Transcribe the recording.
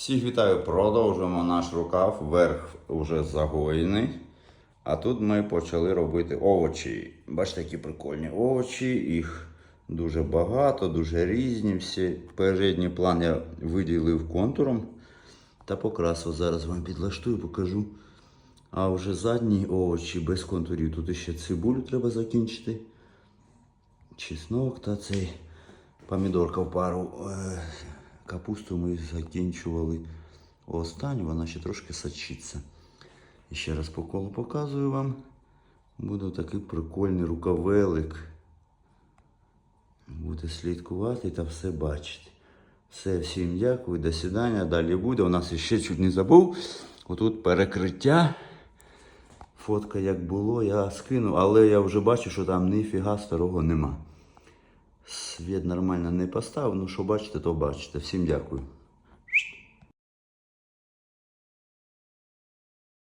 Всіх вітаю, продовжуємо наш рукав. Верх вже загоєний. А тут ми почали робити овочі. Бачите, які прикольні овочі. Їх дуже багато, дуже різні. Всі. Передній план я виділив контуром та покрасив. Зараз вам підлаштую, покажу. А вже задні овочі без контурів. Тут ще цибулю треба закінчити. Чеснок та цей помідорка в пару. Капусту ми закінчували останню, вона ще трошки сочиться. І ще раз по колу показую вам. Буде такий прикольний рукавелик. Будете слідкувати та все бачити. Все, всім дякую, до свидання. Далі буде. У нас ще чуть не забув. Отут перекриття. Фотка як було, я скинув, але я вже бачу, що там ніфіга старого нема. Світ нормально не поставив, ну що бачите, то бачите. Всім дякую.